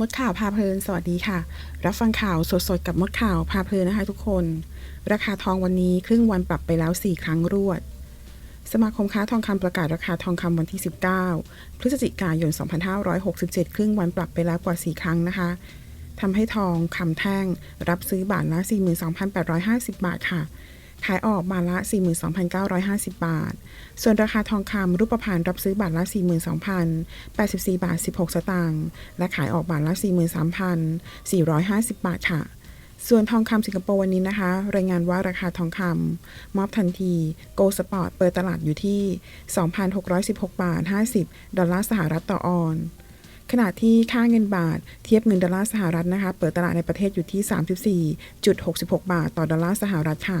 มดข่าวพาเพลินสวัสดีค่ะ รับฟังข่าวสดๆ กับมดข่าวพาเพลินนะคะทุกคน ราคาทองวันนี้ครึ่งวันปรับไปแล้ว 4 ครั้งรวด สมาคมค้าทองคำประกาศราคาทองคำวันที่ 19 พฤศจิกายน 2567 ครึ่งวันปรับไปแล้วกว่า 4 ครั้งนะคะทำให้ทองคำแท่งรับซื้อบาทละ 42,850 บาทค่ะ ขายออกบาทละ 42,950 บาท ส่วนราคาทองคำรูปพรรณรับซื้อบาทละ 42,084 บาท 16 สตางค์ และขายออกบาทละ 43,450 บาทค่ะส่วนทองคำสิงคโปร์วันนี้นะคะ รายงานว่าราคาทองคำมอบทันทีโกลสปอร์ตเปิดตลาดอยู่ที่ 2,616 บาท 50 ดอลลาร์สหรัฐต่อออนขณะที่ค่าเงินบาทเทียบเงินดอลลาร์สหรัฐนะคะ เปิดตลาดในประเทศอยู่ที่ 34.66 บาท ต่อดอลลาร์สหรัฐค่ะ